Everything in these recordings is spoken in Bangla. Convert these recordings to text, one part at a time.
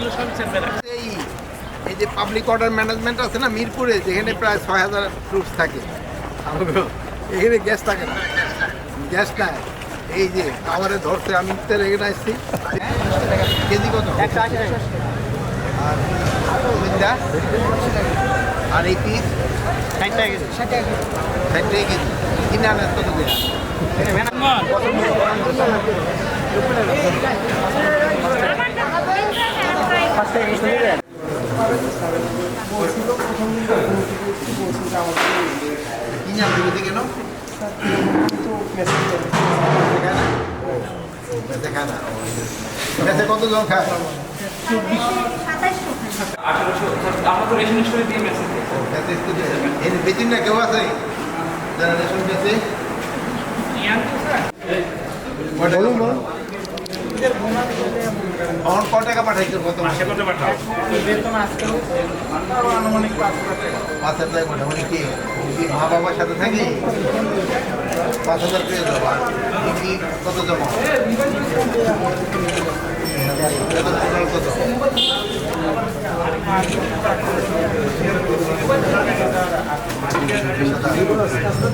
এগুলো সব চেপে রাখে। এই এই যে পাবলিক অর্ডার ম্যানেজমেন্ট আছে না মিরপুরে যেখানে প্রায় ছয় হাজার ট্রুপস থাকে। এখানে গ্যাস থাকে না। গ্যাস নাই। এই যে খাবারে ধরছে আমি তো এখানে আসছি। কেজি কত? আর? আর এই পিস? ষাট টাকা কেজি। ষাট টাকা কেজি। কিনে আনেন কত করে কিনে আনতে গেছে কেন দেখায় না? দেখায় না দেশে কতজন খায় আমরা তো রেশন স্টোরে দিয়ে মেসেজ। এর বেতন না কেউ আছে যারা রেশন পেয়েছে এখন ক টাকা পাঠাইছো কত মাসে কত পাঠাও? পাঁচ হাজার টাকা। পাঠাও। মানে কি? মা বাবার সাথে থাকি? পাঁচ হাজার পেয়ে কি কত জমা? কত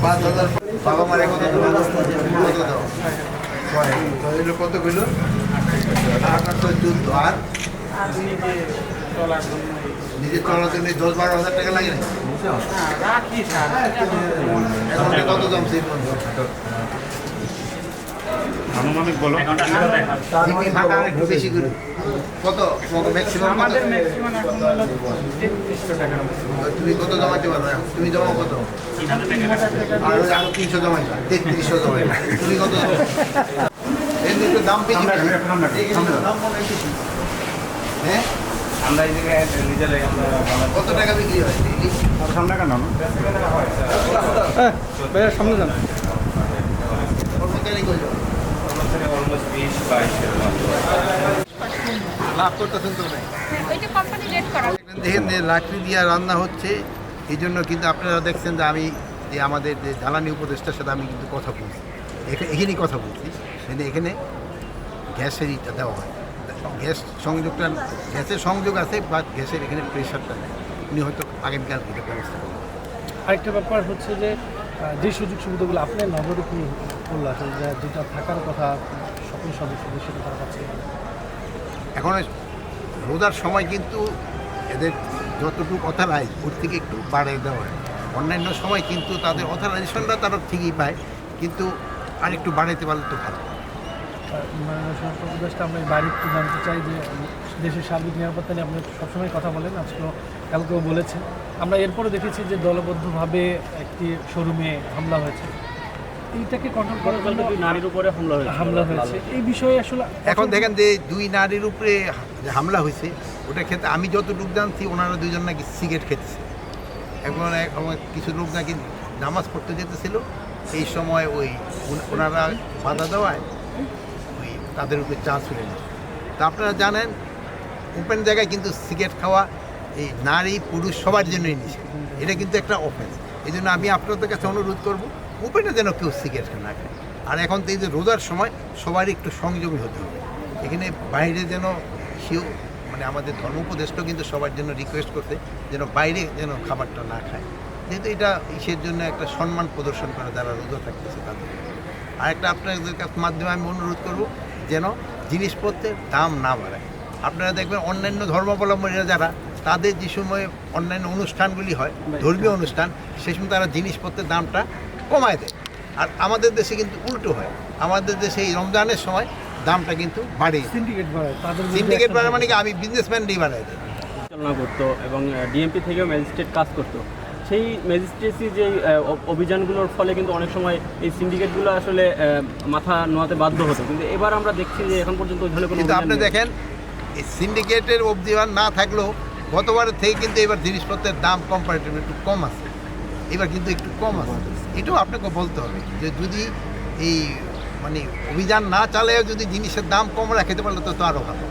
পাঁচ হাজার বাবা মারে কত জমা কত দাও ছয় কত আপনার তো আর নিজে চলার জন্য দশ বারো হাজার টাকা লাগে না কত জমছে আনুমানিক বলো। একটু বেশি করে। কত? ম্যাক্সিমাম কত? তুমি কত জমাতে পারো? এখন? তুমি জমা কত? আর আরও তিনশো জমাই তেত্রিশশো জমাই তুমি কত আমরা এই জায়গায় নিজেরাই কত টাকা বিক্রি হয়? daily? সামনে কেন? সামনে যান। কর্মচারী অলমোস্ট বিশ লাভ করতেছেন তো দেখেন লাকড়ি দিয়ে রান্না হচ্ছে এই জন্য কিন্তু আপনারা দেখছেন যে আমি যে আমাদের যে জ্বালানি উপদেষ্টার সাথে আমি কিন্তু কথা বলছি। এখানেই কথা বলছি। কিন্তু এখানে গ্যাসের ইটা দেওয়া হয়। গ্যাস সংযোগটা গ্যাসের সংযোগ আছে বা গ্যাসের এখানে প্রেশারটা নেই। উনি হয়তো আগামীকাল এটা ব্যবস্থা করবেন। আরেকটা ব্যাপার হচ্ছে যে যে সুযোগ সুবিধাগুলো আপনি নগরে কি করল আসলে যে যেটা থাকার কথা সকল সদস্যদের সেটা তারা পাচ্ছে এখন রোজার সময় কিন্তু এদের যতটুকু অথরাইজ ওর থেকে একটু বাড়িয়ে দেওয়া হয়। অন্যান্য সময় কিন্তু তাদের অথরাইজেশনটা তারা ঠিকই পায়। কিন্তু আর একটু বাড়াইতে পারলে তো ভালো। স্বরাষ্ট্র আমরা বাড়ি একটু জানতে চাই যে দেশের সার্বিক নিরাপত্তা নিয়ে আপনি সবসময় কথা বলেন আজকেও কালকেও বলেছেন। আমরা এরপরে দেখেছি যে দলবদ্ধভাবে একটি শোরুমে হামলা হয়েছে। এইটাকে কন্ট্রোল করার জন্য নারীর উপরে হামলা হয়েছে। হামলা হয়েছে। এই বিষয়ে আসলে এখন দেখেন যে দুই নারীর উপরে যে হামলা হয়েছে ওটা খেতে আমি যত যতটুকু জানছি ওনারা দুজন নাকি সিগারেট খেতেছে। এখন এক- আমার কিছু লোক নাকি নামাজ পড়তে যেতেছিল এই সময় ওই ওনারা বাধা দেওয়ায় ওই তাদের উপরে হয়ে গেছে তা আপনারা জানেন ওপেন জায়গায় কিন্তু সিগারেট খাওয়া এই নারী পুরুষ সবার জন্যই নিষেধ। এটা কিন্তু একটা অফেন্স এই জন্য আমি আপনাদের কাছে অনুরোধ করব ওপেনে যেন কেউ সিগারেট না খায়। আর এখন তো এই যে রোজার সময় সবারই একটু সংযমী হতে হবে। এখানে বাইরে যেন সেও মানে আমাদের ধর্ম উপদেষ্টা কিন্তু সবার জন্য রিকোয়েস্ট করতে যেন বাইরে যেন খাবারটা না খায়। যেহেতু এটা ইসের জন্য একটা সম্মান প্রদর্শন করে যারা রোজা থাকতেছে তাদের। আর একটা আপনাদের মাধ্যমে আমি অনুরোধ করব যেন জিনিসপত্রের দাম না বাড়ায়। আপনারা দেখবেন অন্যান্য ধর্মাবলম্বীরা যারা তাদের যে সময় অন্যান্য অনুষ্ঠানগুলি হয় ধর্মীয় অনুষ্ঠান সে সময় তারা জিনিসপত্রের দামটা কমায় দেয়। আর আমাদের দেশে কিন্তু উল্টো হয়। আমাদের দেশে এই রমজানের সময় দামটা কিন্তু বাড়িয়ে দেয় সিন্ডিকেট বাড়ায় সিন্ডিকেট বাড়া নেবে। মানে কি? আমি বিজনেসম্যানই বাড়াই দেয়। করতো এবং ডিএমপি থেকেও ম্যাজিস্ট্রেট কাজ করতো। সেই ম্যাজিস্ট্রেসি যে অভিযানগুলোর ফলে কিন্তু অনেক সময় এই সিন্ডিকেটগুলো আসলে মাথা নোয়াতে বাধ্য হতো। কিন্তু এবার আমরা দেখছি যে এখন পর্যন্ত ওই ধরনের কিন্তু আপনি দেখেন এই সিন্ডিকেটের অবধিমান না থাকলেও গতবারের থেকে কিন্তু এবার জিনিসপত্রের দাম কম্পারেটিভলি একটু কম আছে। এবার কিন্তু একটু কম আছে। এটাও আপনাকে বলতে হবে যে যদি এই মানে অভিযান না চালেও যদি জিনিসের দাম কম রাখতে পারলে তো তো আরও ভালো।